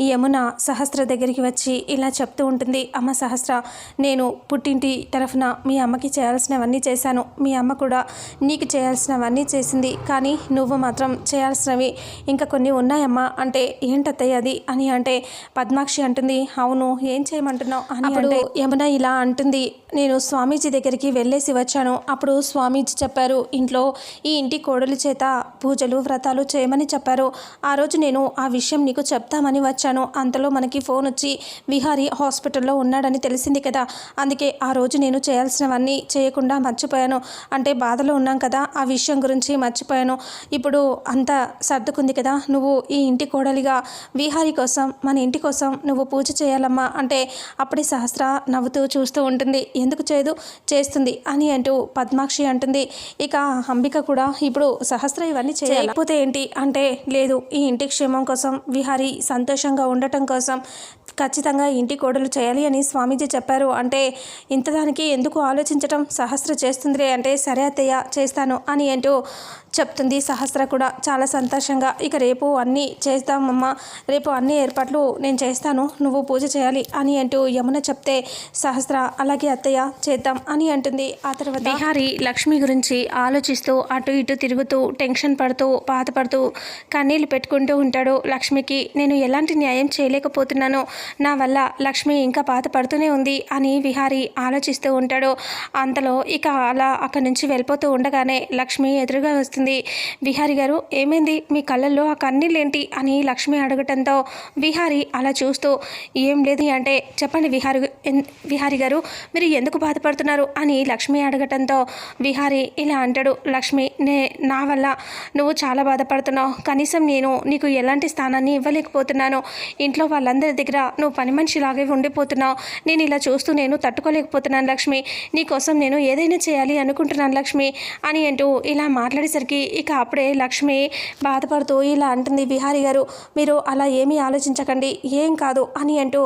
ఈ యమున సహస్ర దగ్గరికి వచ్చి ఇలా చెప్తూ ఉంటుంది అమ్మ సహస్ర నేను పుట్టింటి తరఫున మీ అమ్మకి చేయాల్సినవన్నీ చేశాను. మీ అమ్మ కూడా నీకు చేయాల్సినవన్నీ చేసింది. కానీ నువ్వు మాత్రం చేయాల్సినవి ఇంకా కొన్ని ఉన్నాయమ్మా. అంటే ఏంటత్తయ్య అది? అని అంటే పద్మాక్షి అంటుంది అవును ఏం చేయమంటున్నావు? అని అంటే యమున ఇలా అంటుంది నేను స్వామీజీ దగ్గరికి వెళ్ళేసి వచ్చాను. అప్పుడు స్వామీజీ చెప్పారు ఇంట్లో ఈ ఇంటి కోడలి చేత పూజలు వ్రతాలు చేయమని చెప్పారు. ఆ రోజు నేను ఆ విషయం నీకు చెప్తామని వచ్చాను. అంతలో మనకి ఫోన్ వచ్చి విహారీ హాస్పిటల్లో ఉన్నాడని తెలిసింది కదా. అందుకే ఆ రోజు నేను చేయాల్సినవన్నీ చేయకుండా మర్చిపోయాను. అంటే బాధలో ఉన్నాం కదా. ఆ విషయం గురించి మర్చిపోయాను. ఇప్పుడు అంతా సర్దుకుంది కదా. నువ్వు ఈ ఇంటి కోడలిగా విహారీ కోసం మన ఇంటి కోసం నువ్వు పూజ చేయాలమ్మా. అంటే అప్పుడే సహస్ర నవ్వుతూ చూస్తూ ఉంటుంది. ఎందుకు చేయదు? చేస్తుంది అని అంటూ పద్మాక్షి అంటుంది. ఇక అంబిక కూడా ఇప్పుడు సహస్ర ఇవన్నీ చేయకపోతే ఏంటి? అంటే లేదు. ఈ ఇంటి క్షేమం కోసం విహారీ సంతోషంగా ఉండటం కోసం ఖచ్చితంగా ఇంటి కోడలు చేయాలి అని స్వామీజీ చెప్పారు. అంటే ఇంతదానికి ఎందుకు ఆలోచించటం? సహస్ర చేస్తుందిరే అంటే సరే అత్తయ్య చేస్తాను అని అంటూ చెప్తుంది సహస్ర కూడా. చాలా సంతోషంగా ఇక రేపు అన్నీ చేస్తామమ్మా రేపు అన్ని ఏర్పాట్లు నేను చేస్తాను. నువ్వు పూజ చేయాలి అని అంటూ యమున చెప్తే సహస్ర అలాగే అత్తయ్య చేద్దాం అని అంటుంది. ఆ తర్వాత బిహారీ లక్ష్మి గురించి ఆలోచిస్తూ అటు ఇటు తిరుగుతూ టెన్షన్ పడుతూ బాధపడుతూ కన్నీళ్ళు పెట్టుకుంటూ ఉంటాడు లక్ష్మికి. నేను ఎలాంటి న్యాయం చేయలేకపోతున్నాను. నా వల్ల లక్ష్మి ఇంకా బాధపడుతూనే ఉంది అని విహారి ఆలోచిస్తూ ఉంటాడు. అంతలో ఇక అలా అక్కడి నుంచి వెళ్ళిపోతూ ఉండగానే లక్ష్మి ఎదురుగా వస్తుంది. విహారి గారు ఏమైంది? మీ కళ్ళల్లో ఆ కన్నీళ్ళేంటి? అని లక్ష్మి అడగటంతో విహారి అలా చూస్తూ ఏం లేదు అంటే చెప్పండి విహారి విహారి గారు మీరు ఎందుకు బాధపడుతున్నారు? అని లక్ష్మి అడగటంతో విహారి ఇలా అంటాడు. లక్ష్మి నే నా వల్ల నువ్వు చాలా బాధపడుతున్నావు. కనీసం నేను నీకు ఎలాంటి స్థానాన్ని ఇవ్వలేకపోతున్నాను. ఇంట్లో వాళ్ళందరి దగ్గర నువ్వు పని మనిషిలాగే ఉండిపోతున్నావు. నేను ఇలా చూస్తూ నేను తట్టుకోలేకపోతున్నాను లక్ష్మి. నీకోసం నేను ఏదైనా చేయాలి అనుకుంటున్నాను లక్ష్మి అని అంటూ ఇలా మాట్లాడేసరికి ఇక అప్పుడే లక్ష్మి బాధపడుతూ ఇలా అంటుంది బిహారీ గారు మీరు అలా ఏమీ ఆలోచించకండి ఏం కాదు అని అంటూ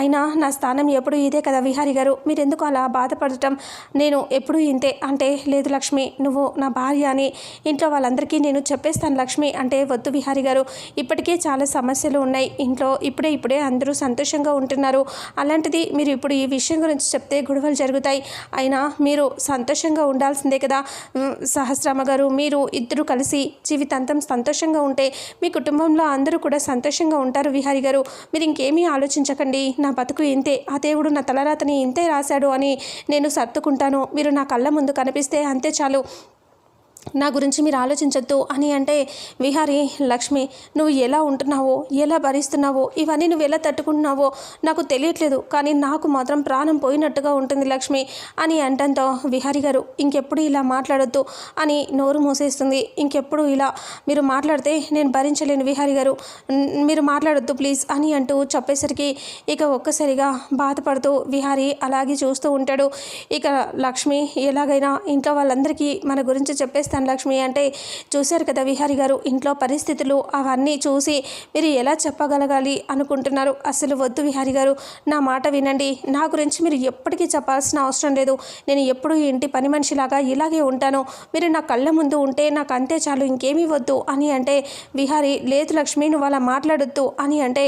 అయినా నా స్థానం ఎప్పుడు ఇదే కదా విహారీ గారు. మీరు ఎందుకు అలా బాధపడటం? నేను ఎప్పుడు ఇంతే అంటే లేదు లక్ష్మి నువ్వు నా భార్య అని ఇంట్లో వాళ్ళందరికీ నేను చెప్పేస్తాను లక్ష్మి అంటే వద్దు విహారీ గారు. ఇప్పటికే చాలా సమస్యలు ఉన్నాయి. ఇంట్లో ఇప్పుడే ఇప్పుడే అందరూ సంతోషంగా ఉంటున్నారు. అలాంటిది మీరు ఇప్పుడు ఈ విషయం గురించి చెప్తే గొడవలు జరుగుతాయి. అయినా మీరు సంతోషంగా ఉండాల్సిందే కదా. సహస్రామ గారు మీరు ఇద్దరు కలిసి జీవితాంతం సంతోషంగా ఉంటే మీ కుటుంబంలో అందరూ కూడా సంతోషంగా ఉంటారు విహారి గారు. మీరు ఇంకేమీ ఆలోచించకండి. నా బతుకు ఇంతే ఆ దేవుడు నా తలరాతని ఇంతే రాశాడు అని నేను సర్దుకుంటాను. మీరు నా కళ్ళ ముందు కనిపిస్తే అంతే చాలు. నా గురించి మీరు ఆలోచించొద్దు అని అంటే విహారి లక్ష్మి నువ్వు ఎలా ఉంటున్నావో ఎలా భరిస్తున్నావో ఇవన్నీ నువ్వు ఎలా తట్టుకుంటున్నావో నాకు తెలియట్లేదు. కానీ నాకు మాత్రం ప్రాణం పోయినట్టుగా ఉంటుంది లక్ష్మి అని అంటంతో విహారి గారు ఇంకెప్పుడు ఇలా మాట్లాడొద్దు అని నోరు మూసేస్తుంది. ఇంకెప్పుడు ఇలా మీరు మాట్లాడితే నేను భరించలేను విహారి గారు. మీరు మాట్లాడొద్దు ప్లీజ్ అని అంటూ చెప్పేసరికి ఇక ఒక్కసారిగా బాధపడుతూ విహారి అలాగే చూస్తూ ఉంటాడు. ఇక లక్ష్మి ఎలాగైనా ఇంట్లో వాళ్ళందరికీ మన గురించి చేస్తాను లక్ష్మి అంటే చూశారు కదా విహారి గారు ఇంట్లో పరిస్థితులు అవన్నీ చూసి మీరు ఎలా చెప్పగలగాలి అనుకుంటున్నారు? అసలు వద్దు విహారి గారు నా మాట వినండి. నా గురించి మీరు ఎప్పటికీ చెప్పాల్సిన అవసరం లేదు. నేను ఎప్పుడూ ఇంటి పని మనిషిలాగా ఇలాగే ఉంటాను. మీరు నా కళ్ళ ముందు ఉంటే నాకు అంతే చాలు ఇంకేమీ వద్దు అని అంటే విహారి లేదు లక్ష్మి నువ్వు అలా మాట్లాడొద్దు అని అంటే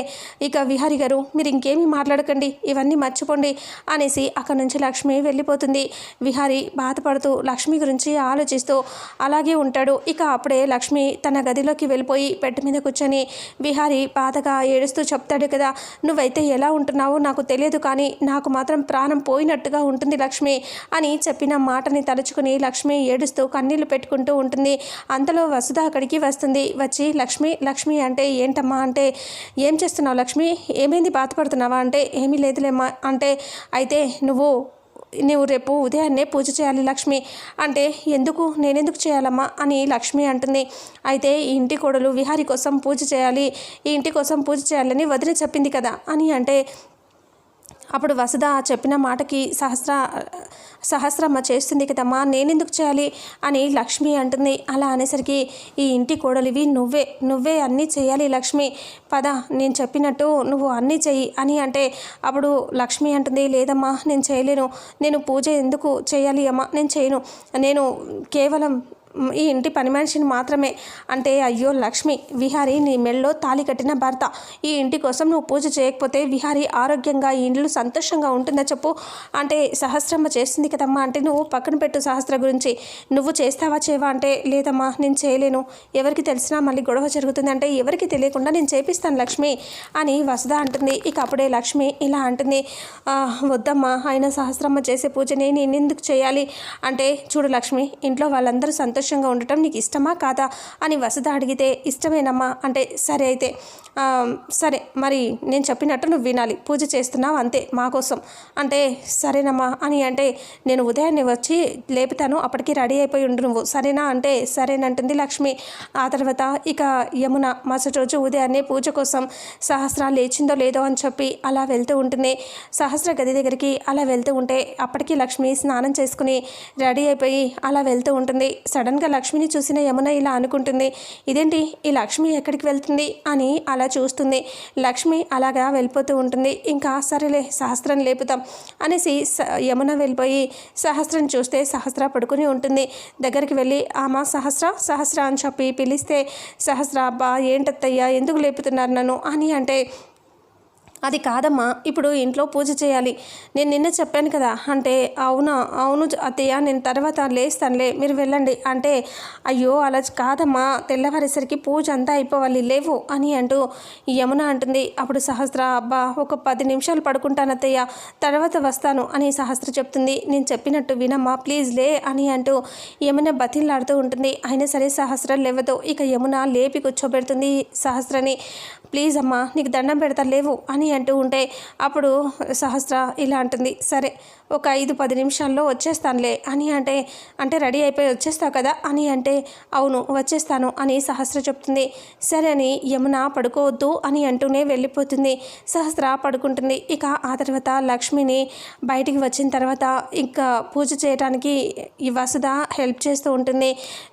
ఇక విహారి గారు మీరు ఇంకేమీ మాట్లాడకండి ఇవన్నీ మర్చిపోండి అనేసి అక్కడి నుంచి లక్ష్మి వెళ్ళిపోతుంది. విహారి బాధపడుతూ లక్ష్మి గురించి ఆలోచిస్తూ అలాగే ఉంటాడు. ఇక అప్పుడే లక్ష్మి తన గదిలోకి వెళ్ళిపోయి బెడ్ మీద కూర్చొని విహారి బాధగా ఏడుస్తూ చెప్తాడు కదా నువ్వైతే ఎలా ఉంటున్నావో నాకు తెలియదు కానీ నాకు మాత్రం ప్రాణం పోయినట్టుగా ఉంటుంది లక్ష్మి అని చెప్పిన మాటని తలుచుకుని లక్ష్మి ఏడుస్తూ కన్నీళ్ళు పెట్టుకుంటూ ఉంటుంది. అంతలో వసుధ అక్కడికి వస్తుంది. వచ్చి లక్ష్మి లక్ష్మి అంటే ఏంటమ్మా? అంటే ఏం చేస్తున్నావు లక్ష్మి? ఏమైంది? బాధపడుతున్నావా? అంటే ఏమీ లేదులేమ్మా. అంటే అయితే నువ్వు నువ్వు రేపు ఉదయాన్నే పూజ చేయాలి లక్ష్మి. అంటే ఎందుకు? నేనెందుకు చేయాలమ్మా? అని లక్ష్మి అంటుంది. అయితే ఈ ఇంటి కోడలు విహారి కోసం పూజ చేయాలి. ఈ ఇంటి కోసం పూజ చేయాలని వదిన చెప్పింది కదా అని అంటే అప్పుడు వసుధ చెప్పిన మాటకి సహస్ర సహస్రమ్మ చేస్తుంది కదమ్మా నేనెందుకు చేయాలి? అని లక్ష్మి అంటుంది. అలా అనేసరికి ఈ ఇంటి కోడలివి నువ్వే నువ్వే అన్నీ చేయాలి లక్ష్మి. పద నేను చెప్పినట్టు నువ్వు అన్నీ చెయ్యి అని అంటే అప్పుడు లక్ష్మి అంటుంది. లేదమ్మా నేను చేయలేను. నేను పూజ ఎందుకు చేయాలి అమ్మా? నేను చేయను. నేను కేవలం ఈ ఇంటి పని మనిషిని మాత్రమే. అంటే అయ్యో లక్ష్మి విహారీ నీ మెళ్ళో తాలి కట్టిన భర్త. ఈ ఇంటి కోసం నువ్వు పూజ చేయకపోతే విహారీ ఆరోగ్యంగా ఈ ఇంట్లో సంతోషంగా ఉంటుందా చెప్పు. అంటే సహస్రమ్మ చేస్తుంది కదమ్మా. అంటే నువ్వు పక్కన పెట్టు సహస్ర గురించి. నువ్వు చేస్తావా చేయవా అంటే లేదమ్మా నేను చేయలేను. ఎవరికి తెలిసినా మళ్ళీ గొడవ జరుగుతుంది. అంటే ఎవరికి తెలియకుండా నేను చేపిస్తాను లక్ష్మి అని వసుధ అంటుంది. ఇక అప్పుడే లక్ష్మి ఇలా అంటుంది. వద్దమ్మా ఆయన సహస్రమ్మ చేసే పూజని నేను ఎందుకు చేయాలి? అంటే చూడు లక్ష్మి ఇంట్లో వాళ్ళందరూ సంతోషం సంతోషంగా ఉండటం నీకు ఇష్టమా కాదా అని వసుధ అడిగితే ఇష్టమేనమ్మా. అంటే సరే అయితే సరే మరి నేను చెప్పినట్టు నువ్వు వినాలి. పూజ చేస్తున్నావు అంతే మా కోసం. అంటే సరేనమ్మా అని అంటే నేను ఉదయాన్నే వచ్చి లేపుతాను అప్పటికి రెడీ అయిపోయి ఉండు నువ్వు. సరేనా? అంటే సరేనంటుంది లక్ష్మి. ఆ తర్వాత ఇక యమున మరుసటి రోజు ఉదయాన్నే పూజ కోసం సహస్ర లేచిందో లేదో అని చెప్పి అలా వెళ్తూ ఉంటుంది సహస్ర గది దగ్గరికి అలా వెళ్తూ ఉంటే అప్పటికి లక్ష్మి స్నానం చేసుకుని రెడీ అయిపోయి అలా వెళ్తూ ఉంటుంది. సడన్గా లక్ష్మిని చూసిన యమున ఇలా అనుకుంటుంది ఇదేంటి? ఈ లక్ష్మి ఎక్కడికి వెళ్తుంది? అని అలా చూస్తుంది. లక్ష్మి అలాగా వెళ్ళిపోతూ ఉంటుంది. ఇంకా సరేలే సహస్రం లేపుతాం అనేసి స- యమున వెళ్ళిపోయి సహస్రం చూస్తే సహస్ర పడుకుని ఉంటుంది. దగ్గరికి వెళ్ళి ఆమా సహస్ర సహస్ర అని చెప్పి పిలిస్తే సహస్ర అబ్బా ఏంటత్తయ్యా? ఎందుకు లేపుతున్నారు నన్ను? అని అంటే అది కాదమ్మా ఇప్పుడు ఇంట్లో పూజ చేయాలి. నేను నిన్న చెప్పాను కదా అంటే అవునా అవును అత్తయ్య నేను తర్వాత లేస్తానులే మీరు వెళ్ళండి. అంటే అయ్యో అలా కాదమ్మా తెల్లవారేసరికి పూజ అంతా అయిపోవాలి లేవు అని అంటూ యమున అంటుంది. అప్పుడు సహస్ర అబ్బా ఒక పది నిమిషాలు పడుకుంటాను అత్తయ్య తర్వాత వస్తాను అని సహస్ర చెప్తుంది. నేను చెప్పినట్టు వినమ్మా ప్లీజ్ లే అని అంటూ యమున బతిలాడుతూ ఉంటుంది. అయినా సరే సహస్ర లేవదు ఇక యమున లేపి కూర్చోబెడుతుంది సహస్రని. ప్లీజ్ అమ్మా నీకు దండం పెడతా లేవు అని అంటూ ఉంటే అప్పుడు సహస్ర ఇలా అంటుంది సరే ఒక ఐదు పది నిమిషాల్లో వచ్చేస్తానులే అని అంటే అంటే రెడీ అయిపోయి వచ్చేస్తావు కదా అని అంటే అవును వచ్చేస్తాను అని సహస్ర చెప్తుంది. సరే అని యమున పడుకోవద్దు అని అంటూనే వెళ్ళిపోతుంది. సహస్ర పడుకుంటుంది. ఇక ఆ తర్వాత లక్ష్మిని బయటికి వచ్చిన తర్వాత ఇంకా పూజ చేయడానికి ఈ వసుధ హెల్ప్ చేస్తూ ఉంటుంది.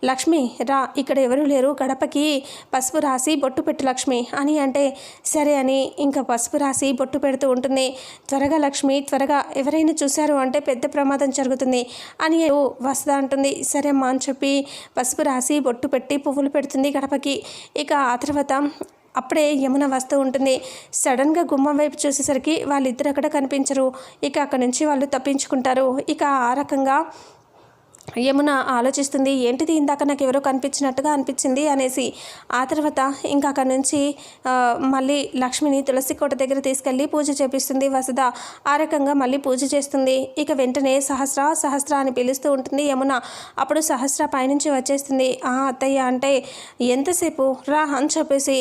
లక్ష్మి రా ఇక్కడ ఎవరూ లేరు. గడపకి పసుపు రాసి బొట్టు పెట్టు లక్ష్మి అని అంటే సరే అని ఇంకా పసుపు రాసి బొట్టు పెడుతూ ఉంటుంది. త్వరగా లక్ష్మి త్వరగా ఎవరైనా చూశారు అంటే పెద్ద ప్రమాదం జరుగుతుంది అని వసుధ అంటుంది. సరే అమ్మా అని చెప్పి పసుపు రాసి బొట్టు పెట్టి పువ్వులు పెడుతుంది గడపకి. ఇక ఆ తర్వాత అప్పుడే యమున వస్తూ ఉంటుంది. సడన్గా గుమ్మం వైపు చూసేసరికి వాళ్ళిద్దరు అక్కడ కనిపించరు. ఇక అక్కడి నుంచి వాళ్ళు తప్పించుకుంటారు. ఇక ఆ రకంగా యమున ఆలోచిస్తుంది ఏంటిది ఇందాక నాకు ఎవరో కనిపించినట్టుగా అనిపించింది అనేసి ఆ తర్వాత ఇంకా అక్కడి నుంచి మళ్ళీ లక్ష్మిని తులసి కోట దగ్గర తీసుకెళ్ళి పూజ చేపిస్తుంది వసుధ. ఆ రకంగా మళ్ళీ పూజ చేస్తుంది. ఇక వెంటనే సహస్ర సహస్ర అని పిలుస్తూ ఉంటుంది. యమున అప్పుడు సహస్ర పైనుంచి వచ్చేస్తుంది. ఆ అత్తయ్య అంటే ఎంతసేపు? రా అని చెప్పేసి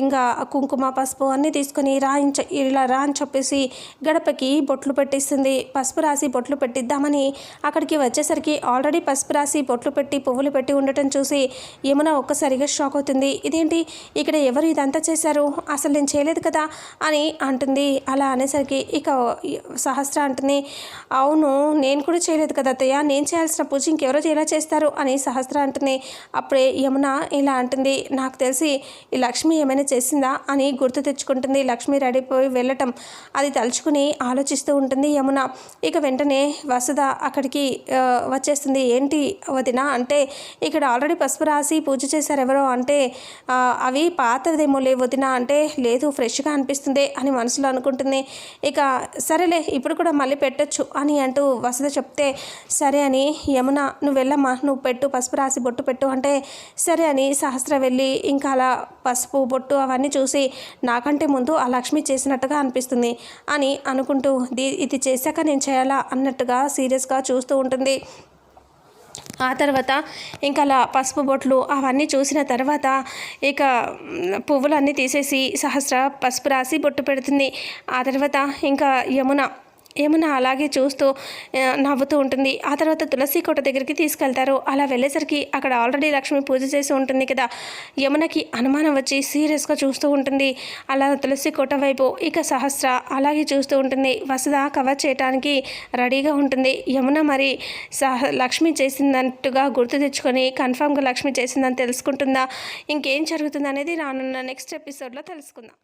ఇంకా కుంకుమ పసుపు అన్నీ తీసుకొని రా ఇలా రా అని చెప్పేసి గడపకి బొట్లు పెట్టిస్తుంది. పసుపు రాసి బొట్లు పెట్టిద్దామని అక్కడికి వచ్చేసరికి ఆల్ ఆల్రెడీ పసుపు రాసి బొట్లు పెట్టి పువ్వులు పెట్టి ఉండటం చూసి యమున ఒక్కసారిగా షాక్ అవుతుంది. ఇదేంటి? ఇక్కడ ఎవరు ఇదంతా చేశారు? అసలు నేను చేయలేదు కదా? అని అంటుంది. అలా అనేసరికి ఇక సహస్ర అంటుంది అవును నేను కూడా చేయలేదు కదా అత్తయ్య. నేను చేయాల్సిన పూజ ఇంకెవరో ఎలా చేస్తారు? అని సహస్ర అంటుంది. అప్పుడే యమున ఇలా అంటుంది నాకు తెలిసి ఈ లక్ష్మి ఏమైనా చేసిందా? అని గుర్తు తెచ్చుకుంటుంది. లక్ష్మి రెడీపోయి వెళ్ళటం అది తలుచుకుని ఆలోచిస్తూ ఉంటుంది యమున. ఇక వెంటనే వసుధ అక్కడికి వచ్చేస్తుంది. వచ్చేస్తుంది ఏంటి వదిన? అంటే ఇక్కడ ఆల్రెడీ పసుపు రాసి పూజ చేశారు ఎవరో అంటే అవి పాతదేమో లే వదిన అంటే లేదు ఫ్రెష్గా అనిపిస్తుంది అని మనసులో అనుకుంటుంది. ఇక సరేలే ఇప్పుడు కూడా మళ్ళీ పెట్టొచ్చు అని అంటూ వసతి చెప్తే సరే అని యమున నువ్వు వెళ్ళమ్మా నువ్వు పెట్టు పసుపు రాసి బొట్టు పెట్టు. అంటే సరే అని సహస్ర వెళ్ళి ఇంకా అలా పసుపు బొట్టు అవన్నీ చూసి నాకంటే ముందు ఆ లక్ష్మి చేసినట్టుగా అనిపిస్తుంది అని అనుకుంటూ ఇది చేశాక నేను చేయాలా? అన్నట్టుగా సీరియస్గా చూస్తూ ఉంటుంది. ఆ తర్వాత ఇంకా అలా పసుపు బొట్లు అవన్నీ చూసిన తర్వాత ఇక పువ్వులన్నీ తీసేసి సహస్ర పసుపు రాసి బొట్టు పెడుతుంది. ఆ తర్వాత ఇంకా యమున యమున అలాగే చూస్తూ నవ్వుతూ ఉంటుంది. ఆ తర్వాత తులసి కోట దగ్గరికి తీసుకెళ్తారు. అలా వెళ్ళేసరికి అక్కడ ఆల్రెడీ లక్ష్మి పూజ చేసి ఉంటుంది కదా. యమునకి అనుమానం వచ్చి సీరియస్గా చూస్తూ ఉంటుంది. అలా తులసి కోట వైపు ఇక సహస్ర అలాగే చూస్తూ ఉంటుంది. వసద కవర్ చేయడానికి రెడీగా ఉంటుంది. యమున మరి సహ లక్ష్మి చేసిందన్నట్టుగా గుర్తు తెచ్చుకొని కన్ఫామ్గా లక్ష్మి చేసిందని తెలుసుకుంటుందా? ఇంకేం జరుగుతుంది అనేది రానున్న నెక్స్ట్ ఎపిసోడ్లో తెలుసుకుందాం.